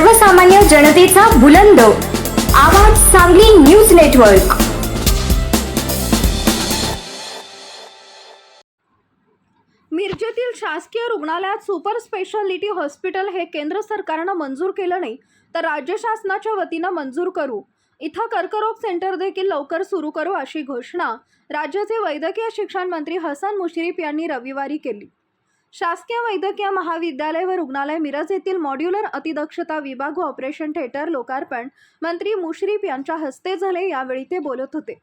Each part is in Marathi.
सर्वसामान्य जनतेचा बुलंद. आवाज सांगली न्यूज नेटवर्क. मिरजेतील शासकीय रुग्णालयात सुपर स्पेशालिटी हॉस्पिटल हे केंद्र सरकारनं मंजूर केलं नाही तर राज्य शासनाच्या वतीनं मंजूर करू. इथं कर्करोग सेंटर देखील लवकर सुरू करू अशी घोषणा राज्याचे वैद्यकीय शिक्षण मंत्री हसन मुश्रीफ यांनी रविवारी केली. शासकीय वैद्यकीय महाविद्यालय व रुग्णालय मिरज येथील मॉड्युलर अतिदक्षता विभाग व ऑपरेशन थिएटर लोकार्पण मंत्री मुश्रीफ यांच्या हस्ते झाले यावेळी ते बोलत होते.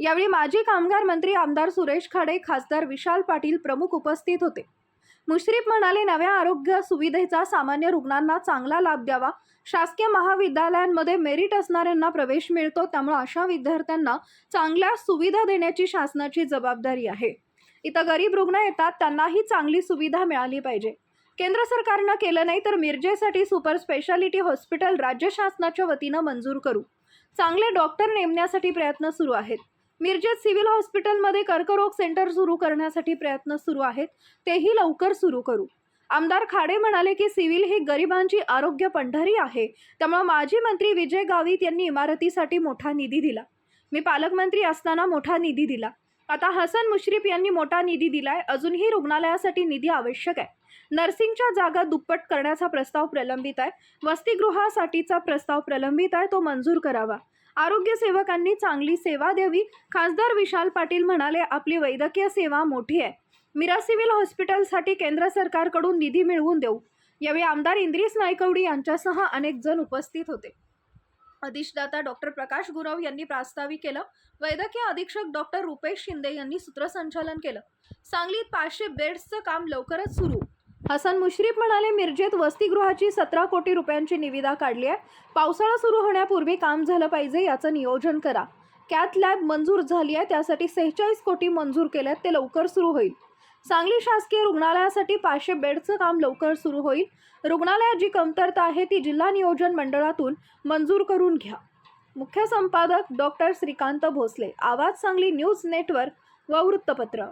यावेळी माजी कामगार मंत्री आमदार सुरेश खाडे खासदार विशाल पाटील प्रमुख उपस्थित होते. मुश्रीफ म्हणाले नव्या आरोग्य सुविधेचा सामान्य रुग्णांना चांगला लाभ द्यावा. शासकीय महाविद्यालयांमध्ये मेरिट असणाऱ्यांना प्रवेश मिळतो. त्यामुळे अशा विद्यार्थ्यांना चांगल्या सुविधा देण्याची शासनाची जबाबदारी आहे. इथं गरीब रुग्ण येतात त्यांनाही चांगली सुविधा मिळाली पाहिजे. केंद्र सरकारनं केलं नाही तर मिरजेसाठी सुपर स्पेशालिटी हॉस्पिटल राज्य शासनाच्या वतीनं मंजूर करू. चांगले डॉक्टर नेमण्यासाठी प्रयत्न सुरू आहेत. मिरजेत सिव्हिल हॉस्पिटलमध्ये कर्करोग सेंटर सुरू करण्यासाठी प्रयत्न सुरू आहेत तेही लवकर सुरू करू. आमदार खाडे म्हणाले की सिव्हिल ही गरिबांची आरोग्य पंढरी आहे त्यामुळे माजी मंत्री विजय गावित यांनी इमारतीसाठी मोठा निधी दिला. मी पालकमंत्री असताना मोठा निधी दिला. आता हसन मुश्रीफ यांनी मोठा निधी दिलाय. अजूनही रुग्णालयासाठी निधी आवश्यक आहे. नर्सिंगच्या जागा दुप्पट करण्याचा प्रस्ताव प्रलंबित आहे. वसतिगृहासाठीचा प्रस्ताव प्रलंबित आहे. तो मंजूर करावा. आरोग्य सेवकांनी चांगली सेवा द्यावी. खासदार विशाल पाटील म्हणाले आपली वैद्यकीय सेवा मोठी आहे. मिरा सिव्हिल हॉस्पिटलसाठी केंद्र सरकारकडून निधी मिळवून देऊ. यावेळी आमदार इंद्रिस नायकवडी यांच्यासह अनेक जण उपस्थित होते. अधिष्ठाता डॉक्टर प्रकाश गुरव यांनी प्रास्ताविक केलं. वैद्यकीय अधीक्षक डॉक्टर रुपेश शिंदे यांनी सूत्रसंचालन केलं. सांगलीत पाचशे बेड्सचं काम लवकरच सुरू. हसन मुश्रीफ म्हणाले मिरजेत वसतिगृहाची सतरा कोटी रुपयांची निविदा काढली आहे. पावसाळा सुरू होण्यापूर्वी काम झालं पाहिजे याचं नियोजन करा. कॅथ लॅब मंजूर झाली आहे त्यासाठी सेहेचाळीस कोटी मंजूर केल्यात ते लवकर सुरू होईल. सांगली शासकीय रुग्णालयासाठी पाचशे बेडचं काम लवकर सुरू होईल. रुग्णालयात जी कमतरता आहे ती जिल्हा नियोजन मंडळातून मंजूर करून घ्या. मुख्य संपादक डॉक्टर श्रीकांत भोसले आवाज सांगली न्यूज नेटवर्क व वृत्तपत्र.